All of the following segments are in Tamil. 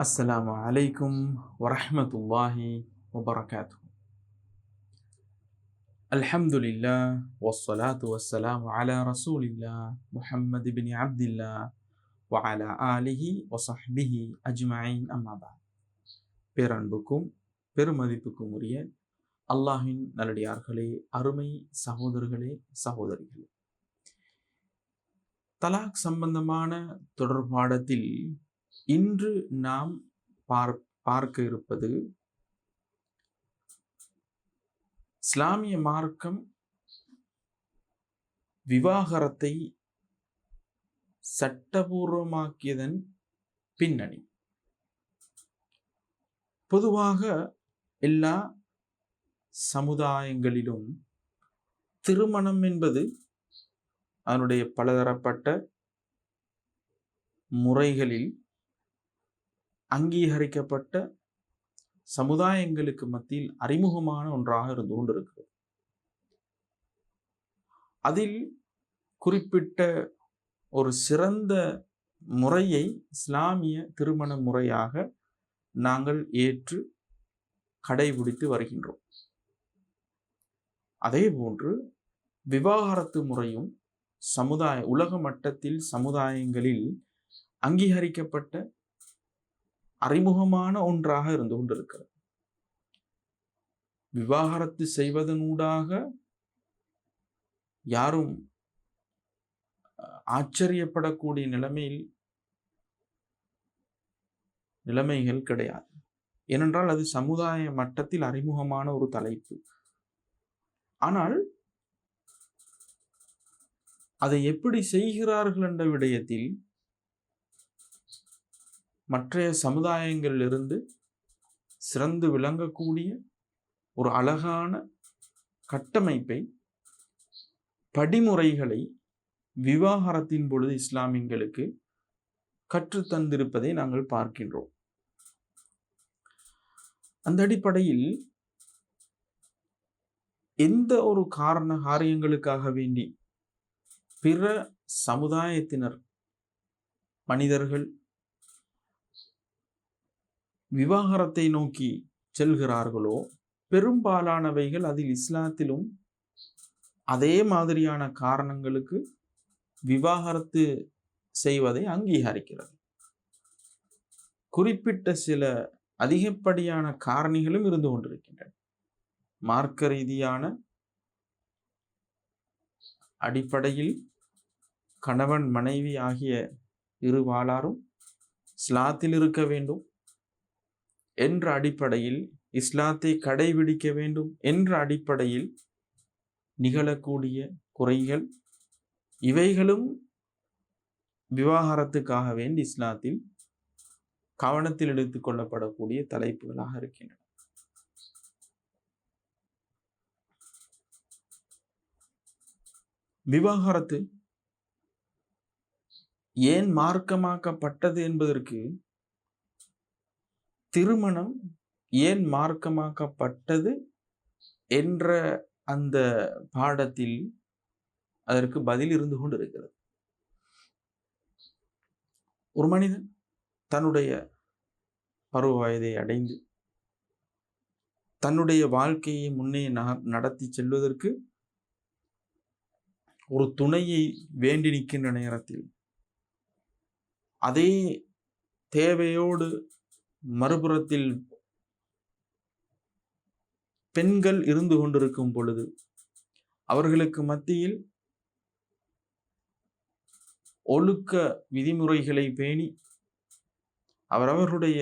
அஸ்லாம் அலைக்கும் வரஹமத்துல்லாஹி வபரகாத்து அல்ஹம்துலில்லா வஸ்ஸலாத்து வஸ்ஸலாம் அலா ரசூலில்லா முஹம்மது பின் அப்தில்லா வஅலா ஆலிஹி வசஹ்பிஹி அஜ்மயின் அம்மாபா பேரன்புக்கும் பெருமதிப்புக்கும் உரிய அல்லாஹின் நல்லடியார்களே அருமை சகோதரர்களே சகோதரிகளே. தலாக் சம்பந்தமான தொடர்பாடத்தில் இன்று நாம் பார் பார்க்க இருப்பது இஸ்லாமிய மார்க்கம் விவாகரத்தை சட்டபூர்வமாக்கியதன் பின்னணி. பொதுவாக எல்லா சமுதாயங்களிலும் திருமணம் என்பது அதனுடைய பலதரப்பட்ட முறைகளில் அங்கீகரிக்கப்பட்ட சமுதாயங்களுக்கு மத்தியில் அறிமுகமான ஒன்றாக இருந்து கொண்டிருக்கிறது. அதில் குறிப்பிட்ட ஒரு சிறந்த முறையை இஸ்லாமிய திருமண முறையாக நாங்கள் ஏற்று கடைபிடித்து வருகின்றோம். அதே போன்று விவாகரத்து முறையும் சமுதாய உலக மட்டத்தில் சமுதாயங்களில் அங்கீகரிக்கப்பட்ட அறிமுகமான ஒன்றாக இருந்து கொண்டிருக்கிறது. விவாகரத்து செய்வதனூடாக யாரும் ஆச்சரியப்படக்கூடிய நிலைமையில் நிலைமைகள் கிடையாது. ஏனென்றால் அது சமுதாய மட்டத்தில் அறிமுகமான ஒரு தலைப்பு. ஆனால் அதை எப்படி செய்கிறார்கள் என்ற விடயத்தில் மற்றைய சமுதாயங்களிலிருந்து சிறந்து விளங்கக்கூடிய ஒரு அழகான கட்டமைப்பை படிமுறைகளை விவாகரத்தின் பொழுது இஸ்லாமியங்களுக்கு கற்றுத்தந்திருப்பதை நாங்கள் பார்க்கின்றோம். அந்த அடிப்படையில் எந்த ஒரு காரண காரியங்களுக்காக வேண்டி பிற சமுதாயத்தினர் மனிதர்கள் விவாகரத்தை நோக்கி செல்கிறார்களோ? பெரும்பாலானவைகள் அதில் இஸ்லாத்திலும் அதே மாதிரியான காரணங்களுக்கு விவாகரத்து செய்வதை அங்கீகரிக்கிறது. குறிப்பிட்ட சில அதிகப்படியான காரணிகளும் இருந்து கொண்டிருக்கின்றன. மார்க்க ரீதியான அடிப்படையில் கணவன் மனைவி ஆகிய இரு வாளாரும் இஸ்லாத்தில் இருக்க வேண்டும். என்ற அடிப்படையில் இஸ்லாத்தை கடைபிடிக்க வேண்டும் என்ற அடிப்படையில் நிகழக்கூடிய குறைகள் இவைகளும் விவாகரத்துக்காக வேண்டி இஸ்லாத்தில் கவனத்தில் எடுத்துக் கொள்ளப்படக்கூடிய தலைப்புகளாக இருக்கின்றன. விவாகரத்து ஏன் மார்க்கமாக்கப்பட்டது என்பதற்கு திருமணம் ஏன் மார்க்கமாக்கப்பட்டது என்ற அந்த பாடத்தில் அதற்கு பதில் இருந்து கொண்டிருக்கிறது. ஒரு மனிதன் தன்னுடைய பருவ வயதை அடைந்து தன்னுடைய வாழ்க்கையை முன்னே நடத்தி செல்வதற்கு ஒரு துணையை வேண்டி நிற்கின்ற நேரத்தில் அதே தேவையோடு மறுபுறத்தில் பெண்கள் இருந்து கொண்டிருக்கும் பொழுது அவர்களுக்கு மத்தியில் ஒழுக்க விதிமுறைகளை பேணி அவரவர்களுடைய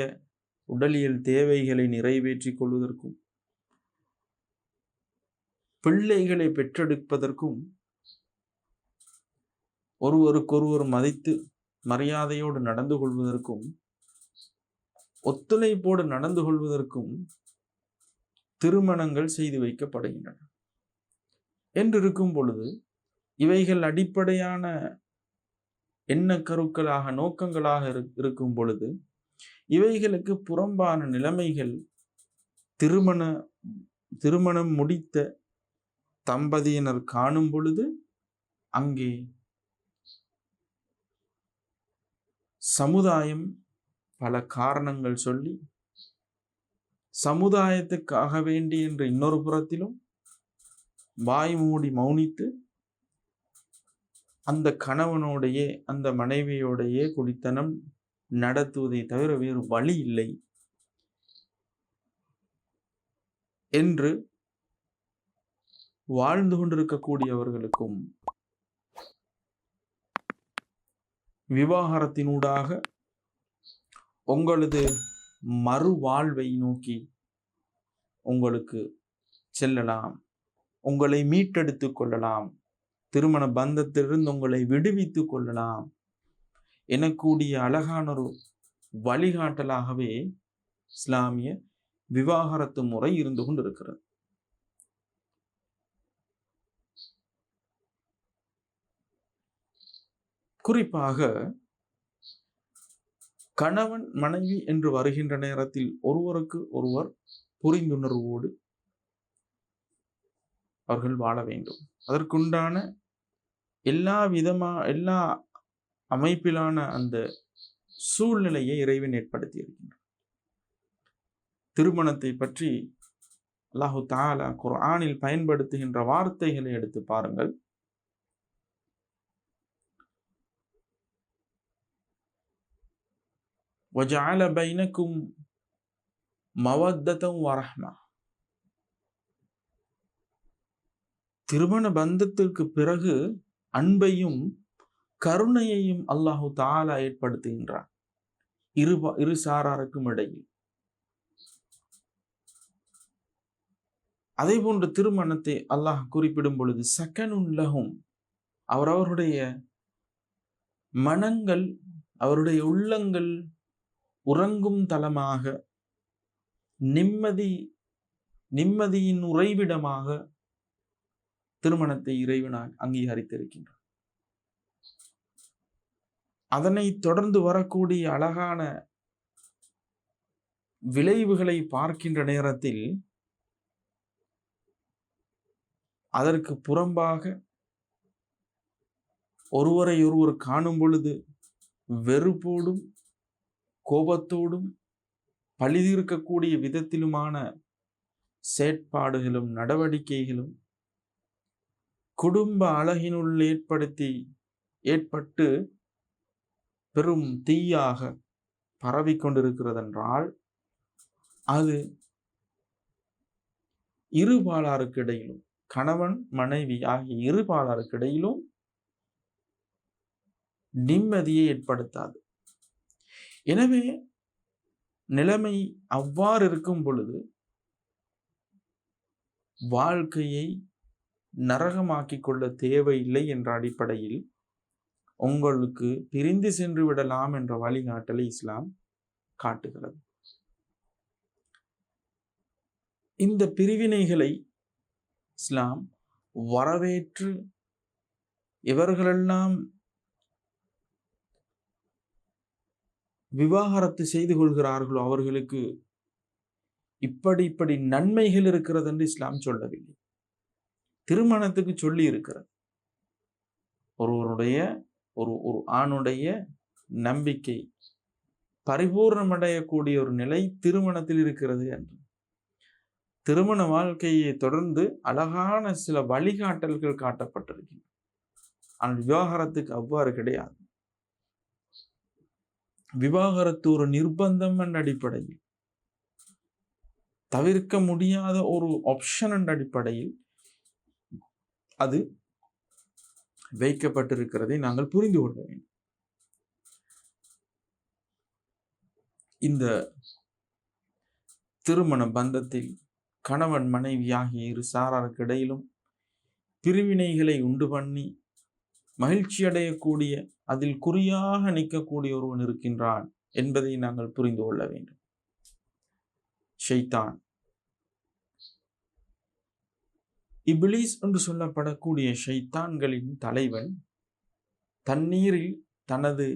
உடலியல் தேவைகளை நிறைவேற்றிக் கொள்வதற்கும் பிள்ளைகளை பெற்றெடுப்பதற்கும் ஒருவருக்கொருவர் மதித்து மரியாதையோடு நடந்து கொள்வதற்கும் ஒத்துழைப்போடு நடந்து கொள்வதற்கும் திருமணங்கள் செய்து வைக்கப்படுகின்றன. என்றிருக்கும் பொழுது இவைகள் அடிப்படையான எண்ண கருக்களாக நோக்கங்களாக இருக்கும் பொழுது இவைகளுக்கு புறம்பான நிலைமைகள் திருமண திருமணம் முடித்த தம்பதியினர் காணும் பொழுது அங்கே சமுதாயம் பல காரணங்கள் சொல்லி சமுதாயத்துக்காக வேண்டி என்று இன்னொரு புறத்திலும் வாய் மூடி மௌனித்து அந்த கணவனோடையே அந்த மனைவியோடையே குடித்தனம் நடத்துவதை தவிர வேறு வழி இல்லை என்று வாழ்ந்து கொண்டிருக்கக்கூடியவர்களுக்கும் விவாகரத்தினூடாக உங்களது மறுவாழ்வை நோக்கி உங்களுக்கு செல்லலாம். உங்களை மீட்டெடுத்து கொள்ளலாம். திருமண பந்தத்திலிருந்து உங்களை விடுவித்துக் கொள்ளலாம். எனக்கூடிய அழகான ஒரு வழிகாட்டலாகவே இஸ்லாமிய விவாகரத்து முறை இருந்து கொண்டிருக்கிறது. குறிப்பாக கணவன் மனைவி என்று வருகின்ற நேரத்தில் ஒருவருக்கு ஒருவர் புரிந்துணர்வோடு அவர்கள் வாழ வேண்டும். அதற்குண்டான எல்லா விதமா எல்லா அமைப்பிலான அந்த சூழ்நிலையை இறைவன் ஏற்படுத்தி இருக்கின்றார் திருமணத்தை பற்றி அல்லாஹு தாலா குர்ஆனில் பயன்படுத்துகின்ற வார்த்தைகளை எடுத்து பாருங்கள். وجعل بينكم مودة ورحمة திருமண பந்தத்திற்கு பிறகு அன்பையும் கருணையையும் அல்லாஹு தாலா ஏற்படுத்துகின்றான் இரு இரு சாராருக்கும் இடையில் அதே போன்ற திருமணத்தை அல்லாஹ் குறிப்பிடும் பொழுது சக்கனுல்லகும் அவரவருடைய மனங்கள் அவருடைய உள்ளங்கள் உறங்கும் தலமாக நிம்மதி நிம்மதியின் உறைவிடமாக திருமணத்தை இறைவனாக அங்கீகரித்திருக்கின்றார். அதனை தொடர்ந்து வரக்கூடிய அழகான விளைவுகளை பார்க்கின்ற நேரத்தில் அதற்கு புறம்பாக ஒருவரை ஒருவர் காணும் பொழுது வெறுப்போடும் கோபத்தோடும் பழிதீர்க்கக்கூடிய விதத்திலுமான செயற்பாடுகளும் நடவடிக்கைகளும் குடும்ப அழகினுள் ஏற்படுத்தி ஏற்பட்டு பெரும் தீயாக பரவி கொண்டிருக்கிறதென்றால் அது இருபாலாருக்கு இடையிலும் கணவன் மனைவி ஆகிய இருபாலாருக்கு இடையிலும் நிம்மதியை ஏற்படுத்தாது. எனவே நிலைமை அவ்வாறு இருக்கும் பொழுது வாழ்க்கையை நரகமாக்கிக் கொள்ள தேவையில்லை என்ற அடிப்படையில் உங்களுக்கு பிரிந்து சென்று விடலாம் என்ற வழிகாட்டலை இஸ்லாம் காட்டுகிறது. இந்த பிரிவினைகளை இஸ்லாம் வரவேற்று இவர்களெல்லாம் விவாகரத்து செய்து கொள்கிறார்களோ அவர்களுக்கு இப்படி இப்படி நன்மைகள் இருக்கிறது என்று இஸ்லாம் சொல்லவில்லை. திருமணத்துக்கு சொல்லி இருக்கிறது. ஒருவருடைய ஒரு ஒரு ஆணுடைய நம்பிக்கை பரிபூர்ணமடையக்கூடிய ஒரு நிலை திருமணத்தில் இருக்கிறது என்று. திருமண வாழ்க்கையை தொடர்ந்து அழகான சில வழிகாட்டல்கள் காட்டப்பட்டிருக்கின்றன. ஆனால் விவாகரத்துக்கு அவ்வாறு கிடையாது. விவாகரத்து ஒரு நிர்பந்தம் என்ற அடிப்படையில் தவிர்க்க முடியாத ஒரு ஆப்ஷன் என்ற அடிப்படையில் அது வைக்கப்பட்டிருக்கிறதை நாங்கள் புரிந்து கொள்ள வேண்டும். இந்த திருமண பந்தத்தில் கணவன் மனைவி ஆகிய இரு சாராருக்கு இடையிலும் பிரிவினைகளை உண்டு பண்ணி மகிழ்ச்சி அடையக்கூடிய அதில் குறியாக நிற்கக்கூடிய ஒருவன் இருக்கின்றான் என்பதை நாங்கள் புரிந்து கொள்ள வேண்டும். ஷைத்தான். இபிலிஸ் என்று சொல்லப்படக்கூடிய ஷைத்தான்களின் தலைவன் தண்ணீரில் தனது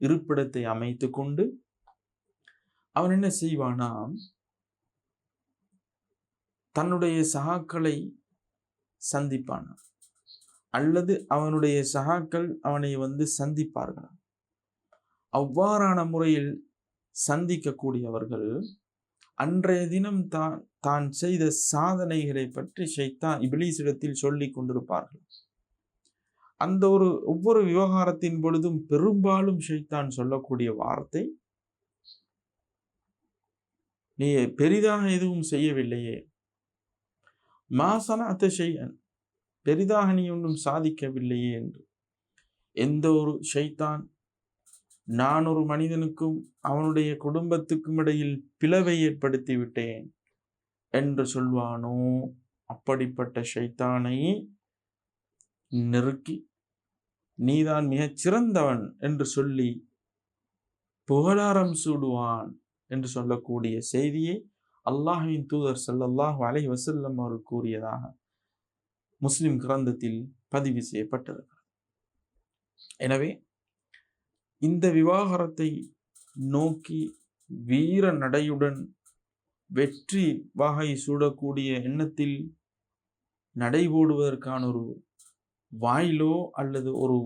இருப்பிடத்தை அமைத்து கொண்டு அவன் என்ன செய்வானா? தன்னுடைய சகாக்களை சந்திப்பானான் அல்லது அவனுடைய சகாக்கள் அவனை வந்து சந்திப்பார்கள்? அவ்வாறான முறையில் சந்திக்கக்கூடியவர்கள் அன்றைய தினம் தான் தான் செய்த சாதனைகளை பற்றி ஷைத்தான் இபிலீஸிடத்தில் சொல்லி கொண்டிருப்பார்கள். அந்த ஒரு ஒவ்வொரு விவகாரத்தின் பொழுதும் பெரும்பாலும் ஷைத்தான் சொல்லக்கூடிய வார்த்தை நீ பெரிதாக எதுவும் செய்யவில்லையே. மாசன செய்யன் பெரிதாக நீ ஒன்றும் சாதிக்கவில்லையே என்று. எந்த ஒரு ஷைத்தான் நான் ஒரு மனிதனுக்கும் அவனுடைய குடும்பத்துக்கும் இடையில் பிளவை ஏற்படுத்தி விட்டேன் என்று சொல்வானோ? அப்படிப்பட்ட ஷைத்தானை நெருக்கி நீதான் மிகச் சிறந்தவன் என்று சொல்லி புகழாரம் சூடுவான் என்று சொல்லக்கூடிய செய்தியை அல்லாஹின் தூதர் சல்லல்லாஹு அலை வசல்லம் அவர்கள் கூறியதாக. முஸ்லிம் கிரந்தத்தில் பதிவு செய்யப்பட்டிருக்கிறது. எனவே இந்த விவாகரத்தை நோக்கி வீர நடையுடன் வெற்றி வாகை சூடக்கூடிய எண்ணத்தில் நடைபோடுவதற்கான ஒரு வாயிலோ அல்லது ஒரு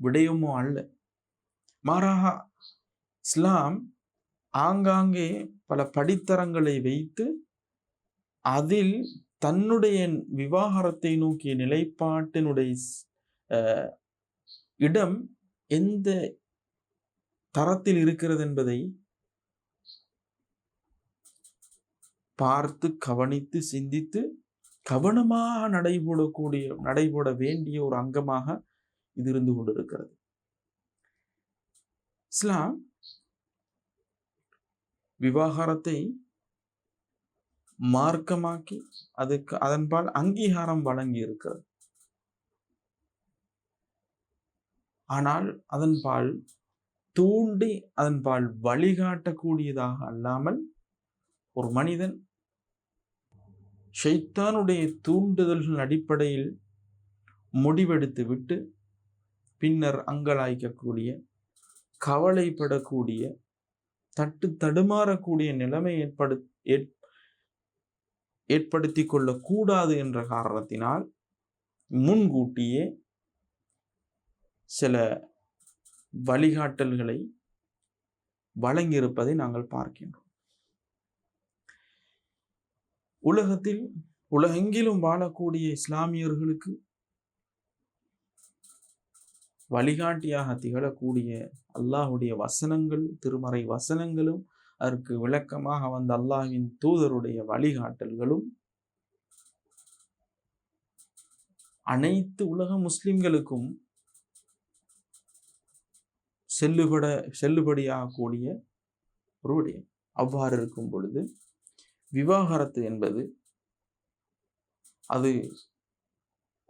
விடயமோ அல்ல. மாறாக இஸ்லாம் ஆங்காங்கே பல படித்தரங்களை வைத்து அதில் தன்னுடைய விவாகரத்தை நோக்கிய நிலைப்பாட்டினுடைய இடம் எந்த தரத்தில் இருக்கிறது என்பதை பார்த்து கவனித்து சிந்தித்து கவனமாக நடைபோடக்கூடிய நடைபோட வேண்டிய ஒரு அங்கமாக இது இருந்து கொண்டிருக்கிறது. இஸ்லாம் விவாகரத்தை மார்க்கமாக்கி அதுக்கு அதன்பால் அங்கீகாரம் வழங்கி இருக்கிறது ஆனால் அதன்பால் தூண்டி அதன்பால் வழிகாட்டக்கூடியதாக அல்லாமல் ஒரு மனிதன் ஷைத்தானுடைய தூண்டுதல்கள் அடிப்படையில் முடிவெடுத்து விட்டு பின்னர் அங்கலாய்க்கக்கூடிய கவலைப்படக்கூடிய தட்டு தடுமாறக்கூடிய நிலைமை ஏற்படு ஏற்படுத்தி கொள்ளக்கூடாது என்ற காரணத்தினால் முன்கூட்டியே சில வழிகாட்டல்களை வழங்கியிருப்பதை நாங்கள் பார்க்கின்றோம். உலகத்தில் உலகெங்கிலும் வாழக்கூடிய இஸ்லாமியர்களுக்கு வழிகாட்டியாக திகழக்கூடிய அல்லாஹுடைய வசனங்கள் திருமறை வசனங்களும் அதற்கு விளக்கமாக வந்த அல்லாஹின் தூதருடைய வழிகாட்டல்களும் அனைத்து உலக முஸ்லிம்களுக்கும் செல்லுபட செல்லுபடியாகக்கூடிய ஒரு விடயம். அவ்வாறு இருக்கும் பொழுது விவாகரத்து என்பது அது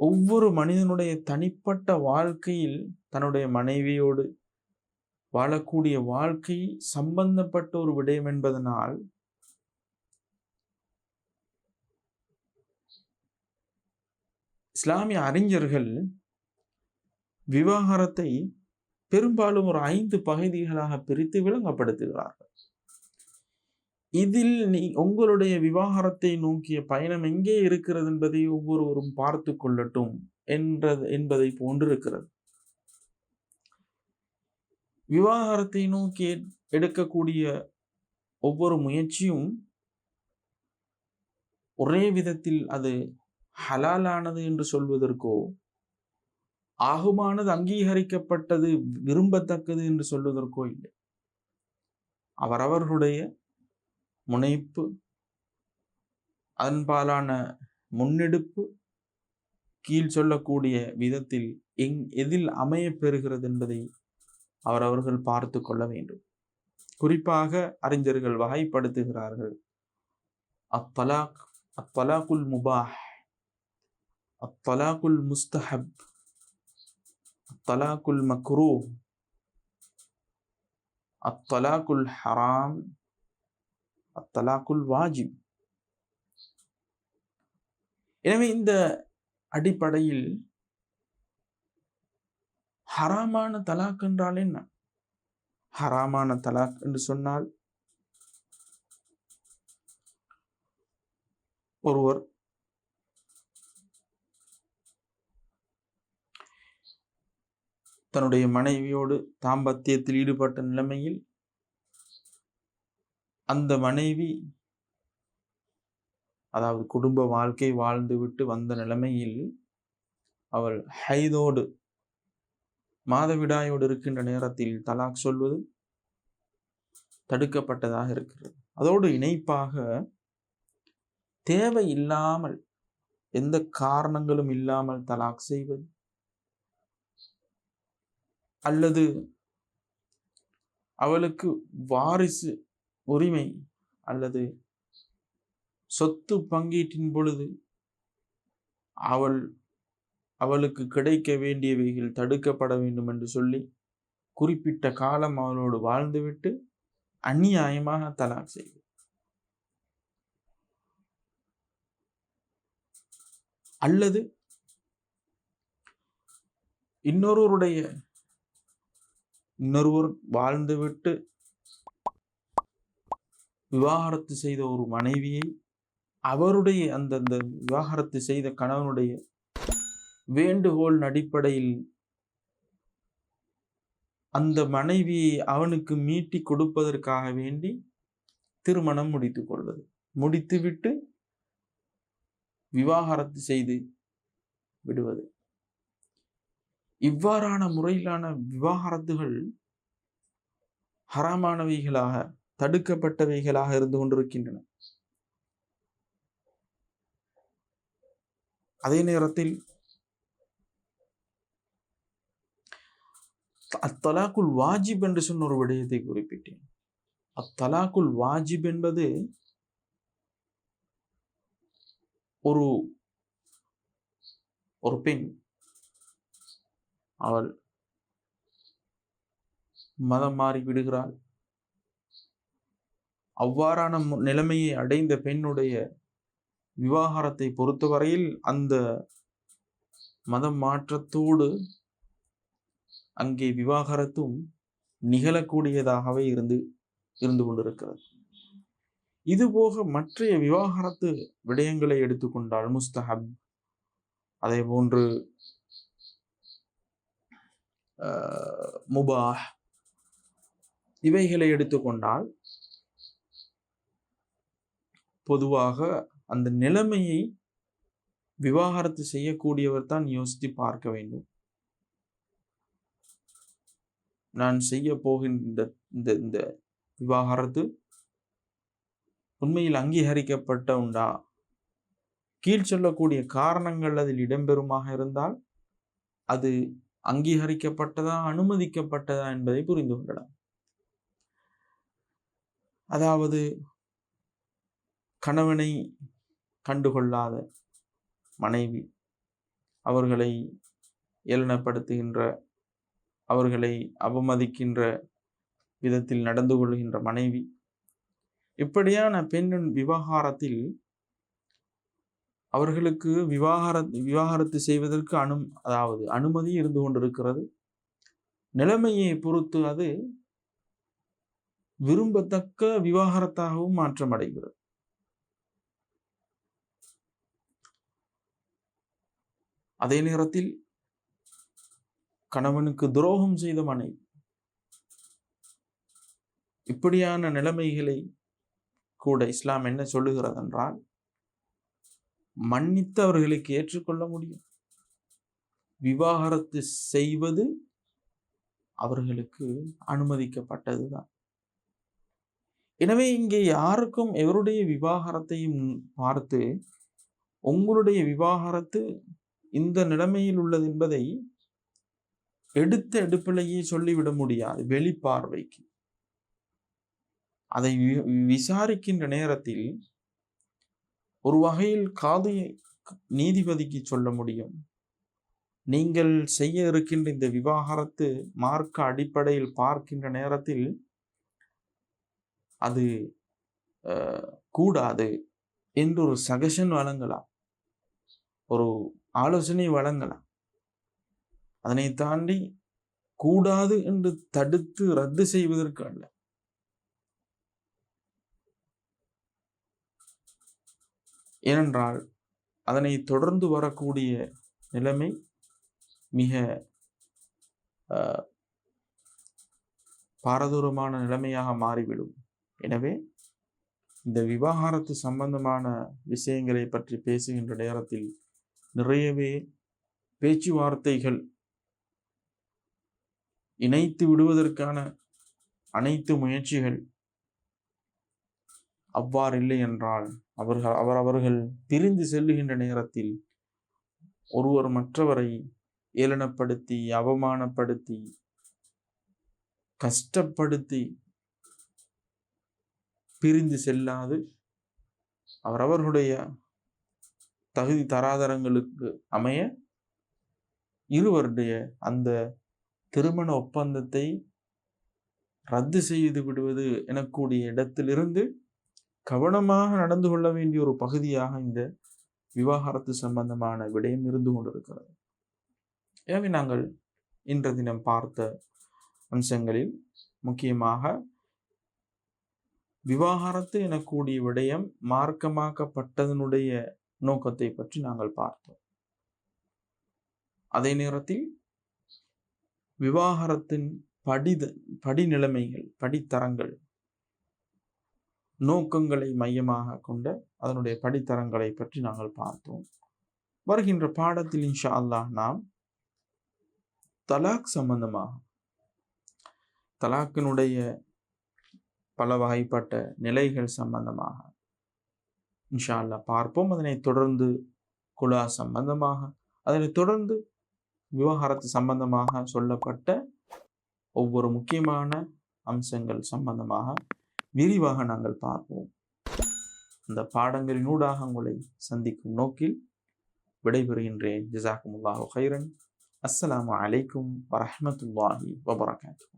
ஒவ்வொரு மனிதனுடைய தனிப்பட்ட வாழ்க்கையில் தன்னுடைய மனைவியோடு வாழக்கூடிய வாழ்க்கை சம்பந்தப்பட்ட ஒரு விடயம் என்பதனால் இஸ்லாமிய அறிஞர்கள் விவாகரத்தை பெரும்பாலும் ஒரு ஐந்து பகுதிகளாக பிரித்து விளங்கப்படுத்துகிறார்கள். இதில் நீ உங்களுடைய விவாகரத்தை நோக்கிய பயணம் எங்கே இருக்கிறது என்பதை ஒவ்வொருவரும் பார்த்து கொள்ளட்டும் என்றது என்பதை போன்றிருக்கிறது. விவாகரத்தை நோக்கி எடுக்கக்கூடிய ஒவ்வொரு முயற்சியும் ஒரே விதத்தில் அது ஹலாலானது என்று சொல்வதற்கோ ஆகுமானது அங்கீகரிக்கப்பட்டது விரும்பத்தக்கது என்று சொல்வதற்கோ இல்லை. அவரவர்களுடைய முனைப்பு அதன்பாலான முன்னெடுப்பு கீழ் சொல்லக்கூடிய விதத்தில் எங் எதில் அமைய பெறுகிறது என்பதை அவரவர்கள் பார்த்து கொள்ள வேண்டும். குறிப்பாக அறிஞர்கள் வகைப்படுத்துகிறார்கள். அத்தலாக் அத்தலாக்குல் முபாஹ் அத்தலாக்குல் முஸ்தஹப் அத்தலாக்குல் மக்ரூ அத்தலாக்குல் ஹராம் அத்தலாக்குல் வாஜிப். எனவே இந்த அடிப்படையில் ஹராமான தலாக் என்றால் என்ன? ஹராமான தலாக் என்று சொன்னால் ஒருவர் தன்னுடைய மனைவியோடு தாம்பத்தியத்தில் ஈடுபட்ட நிலைமையில் அந்த மனைவி அதாவது குடும்ப வாழ்க்கை வாழ்ந்துவிட்டு வந்த நிலைமையில் அவள் ஹைதோடு மாதவிடாயோடு இருக்கின்ற நேரத்தில் தலாக் சொல்வது தடுக்கப்பட்டதாக இருக்கிறது. அதோடு இணைப்பாக தேவை இல்லாமல் எந்த காரணங்களும் இல்லாமல் தலாக் செய்வது அல்லது அவளுக்கு வாரிசு உரிமை அல்லது சொத்து பங்கீட்டின் பொழுது அவள் அவளுக்கு கிடைக்க வேண்டியவைகள் தடுக்கப்பட வேண்டும் என்று சொல்லி குறிப்பிட்ட காலம் அவளோடு வாழ்ந்துவிட்டு அந்நியாயமாக தலாக் செய்வது அல்லது இன்னொருவருடைய இன்னொருவர் வாழ்ந்துவிட்டு விவாகரத்து செய்த ஒரு மனைவியை அவருடைய அந்த அந்த விவாகரத்து செய்த கணவனுடைய வேண்டுகோள் அடிப்படையில் அந்த மனைவியை அவனுக்கு மீட்டி கொடுப்பதற்காக வேண்டி திருமணம் முடித்துக் கொள்வது. முடித்துவிட்டு விவாகரத்து செய்து விடுவது. இவ்வாறான முறையிலான விவாகரத்துகள் ஹராமானவைகளாக தடுக்கப்பட்டவைகளாக இருந்து கொண்டிருக்கின்றன. அதே நேரத்தில் அத்தலாக்குல் வாஜிப் என்று சொன்ன ஒரு விடயத்தை குறிப்பிட்டேன். அத்தலாக்குல் வாஜிப் என்பது ஒரு ஒரு பெண். அவள் மதம் மாறி விடுகிறாள். அவ்வாறான நிலைமையை அடைந்த பெண்ணுடைய விவாகரத்தை பொறுத்தவரையில் அந்த மதம் மாற்றத்தோடு அங்கே விவாகரத்தும் நிகழக்கூடியதாகவே இருந்து இருந்து கொண்டிருக்கிறது. இதுபோக மற்றைய விவாகரத்து விடயங்களை எடுத்துக்கொண்டால் முஸ்தஹப் அதே போன்று முபாஹ் இவைகளை எடுத்துக்கொண்டால் பொதுவாக அந்த நிலைமையை விவாகரத்து செய்யக்கூடியவர் தான் யோசித்து பார்க்க வேண்டும். நான் செய்ய போகின்ற இந்த இந்த விவாகரத்து உண்மையில் அங்கீகரிக்கப்பட்ட உண்டா? கீழ் சொல்லக்கூடிய காரணங்கள் அதில் இடம்பெறுமாக இருந்தால் அது அங்கீகரிக்கப்பட்டதா அனுமதிக்கப்பட்டதா என்பதை புரிந்து கொள்ளலாம். அதாவது கணவனை கண்டுகொள்ளாத மனைவி அவர்களை ஏளனப்படுத்துகின்ற அவர்களை அவமதிக்கின்ற விதத்தில் நடந்து கொள்கின்ற மனைவி. இப்படியான பெண்ணின் விவகாரத்தில் அவர்களுக்கு விவாகர விவாகரத்து செய்வதற்கு அனு அதாவது அனுமதி இருந்து கொண்டிருக்கிறது. நிலைமையை பொறுத்து அது விரும்பத்தக்க விவாகரத்தாகவும் மாற்றமடைகிறது அதே நேரத்தில் கணவனுக்கு துரோகம் செய்த மனைவி இப்படியான நிலைமைகளை கூட இஸ்லாம் என்ன சொல்லுகிறது என்றால் மன்னித்து அவர்களுக்கு ஏற்றுக்கொள்ள முடியும். விவாகரத்து செய்வது அவர்களுக்கு அனுமதிக்கப்பட்டதுதான். எனவே இங்கே யாருக்கும் எவருடைய விவாகரத்தையும் பார்த்து உங்களுடைய விவாகரத்து இந்த நிலைமையில் உள்ளது என்பதை எடுத்த எடுப்பிலேயே சொல்லிவிட முடியாது வெளிப்பார்வைக்கு. அதை விசாரிக்கின்ற நேரத்தில் ஒரு வகையில் காதையை நீதிபதிக்கு சொல்ல முடியும். நீங்கள் செய்ய இருக்கின்ற இந்த விவாகரத்து மார்க்க அடிப்படையில் பார்க்கின்ற நேரத்தில் அது கூடாது என்று ஒரு சகஷன் வழங்கலாம். ஒரு ஆலோசனை வழங்கலாம். அதனை தாண்டி கூடாது என்று தடுத்து ரத்து செய்வதற்கு அல்ல. ஏனென்றால் அதனை தொடர்ந்து வரக்கூடிய நிலைமை மிக பாரதூரமான நிலைமையாக மாறிவிடும். எனவே இந்த விவாகரத்து சம்பந்தமான விஷயங்களை பற்றி பேசுகின்ற நேரத்தில் நிறையவே பேச்சுவார்த்தைகள் இணைத்து விடுவதற்கான அனைத்து முயற்சிகள் அவ்வாறு இல்லை என்றால் அவர்கள் அவர் அவர்கள் பிரிந்து செல்லுகின்ற நேரத்தில் ஒருவர் மற்றவரை ஏளனப்படுத்தி அவமானப்படுத்தி கஷ்டப்படுத்தி பிரிந்து செல்லாது. அவரவர்களுடைய தகுதி தராதரங்களுக்கு அமைய இருவருடைய அந்த திருமண ஒப்பந்தத்தை ரத்து செய்து விடுவது எனக்கூடிய இடத்திலிருந்து கவனமாக நடந்து கொள்ள வேண்டிய ஒரு பகுதியாக இந்த விவாகரத்து சம்பந்தமான விடயம் இருந்து கொண்டிருக்கிறது. எனவே நாங்கள் இன்ற தினம் பார்த்த அம்சங்களில் முக்கியமாக விவாகரத்து எனக்கூடிய விடயம் மார்க்கமாக்கப்பட்டதனுடைய நோக்கத்தை பற்றி நாங்கள் பார்த்தோம். அதே நேரத்தில் விவாகரத்தின் படித படிநிலைமைகள் படித்தரங்கள் நோக்கங்களை மையமாக கொண்ட அதனுடைய படித்தரங்களை பற்றி நாங்கள் பார்த்தோம். வருகின்ற பாடத்தில் இன்ஷா அல்லாஹ் நாம் தலாக் சம்பந்தமாக தலாக்கினுடைய பல வகைப்பட்ட நிலைகள் சம்பந்தமாக இன்ஷா அல்லாஹ் பார்ப்போம். அதனை தொடர்ந்து குலா சம்பந்தமாக அதனை தொடர்ந்து விவகாரத்து சம்பந்தமாக சொல்லப்பட்ட ஒவ்வொரு முக்கியமான அம்சங்கள் சம்பந்தமாக விரிவாக நாங்கள் பார்ப்போம். அந்த பாடங்களினூடாக உங்களை சந்திக்கும் நோக்கில் விடைபெறுகின்றேன். ஜிசாக்குமுல்லாஹு ஹைரன் அஸ்ஸலாமு அலைக்கும் வரஹ்மத்துல்லாஹி வபரகாத்து